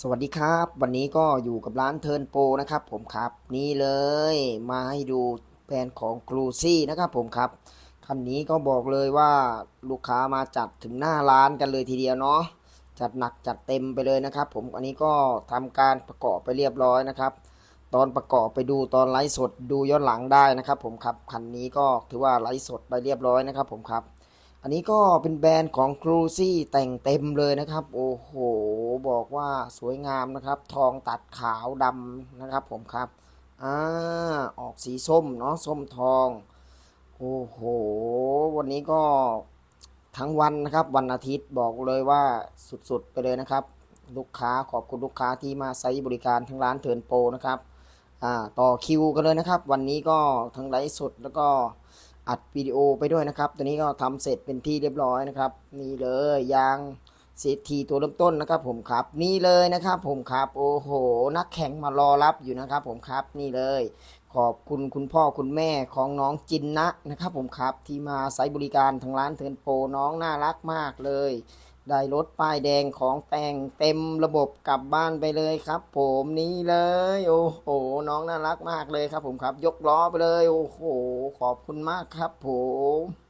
สวัสดีครับ วันนี้ก็อยู่กับร้านเทิร์นโปรนะครับ ผมครับนี่เลยมาให้ดูแบรนของกรูซี่นะครับ ผมครับคันนี้ก็บอกเลยว่าลูกค้ามาจัดถึงหน้าร้านกันเลยทีเดียวเนาะจัดหนักจัดเต็มไปเลยนะครับ ผมอันนี้ก็ทำการประกอบไปเรียบร้อยนะครับ ตอนประกอบไปดูตอนไลฟ์สดดูย้อนหลังได้นะครับ ผมครับคันนี้ก็ถือว่าไลฟ์สดไปเรียบร้อยนะครับ ผมครับ อันนี้ก็เป็นแบรนด์ของครูซี่แต่งเต็มเลยนะครับ โอ้โห บอกว่าสวยงามนะครับ ทองตัดขาวดำนะครับผมครับอ่าออกสีส้มเนาะส้มทอง โอ้โห วันนี้ก็ทั้งวันนะครับวันอาทิตย์บอกเลยว่าสุดๆไปเลยนะครับ ลูกค้าขอบคุณลูกค้าที่มาใช้บริการทั้งร้านเทิร์นโปรนะครับอ่าต่อคิวกันเลยนะครับ วันนี้ก็ทั้งไลฟ์สดแล้วก็ อัดวิดีโอไปด้วยนะครับ ตัวนี้ก็ทำเสร็จเป็นที่เรียบร้อยนะครับ นี่เลยยางเซทีตัวเริ่มต้นนะครับ ผมครับ นี่เลยนะครับ ผมครับโอ้โห นักแข่งมารอรับอยู่นะครับ ผมครับนี่เลย ขอบคุณคุณพ่อคุณแม่ของน้องจินนะนะครับ ผมครับที่มาใช้บริการทางร้านเทิร์นโปรน้องน่ารักมากเลย ได้รถป้ายแดงของแต่งเต็มระบบกลับบ้านไปเลยครับ ผมนี่เลย โอ้โห น้องน่ารักมากเลยครับ ผมครับ ยกล้อไปเลย โอ้โห ขอบคุณมากครับ ผม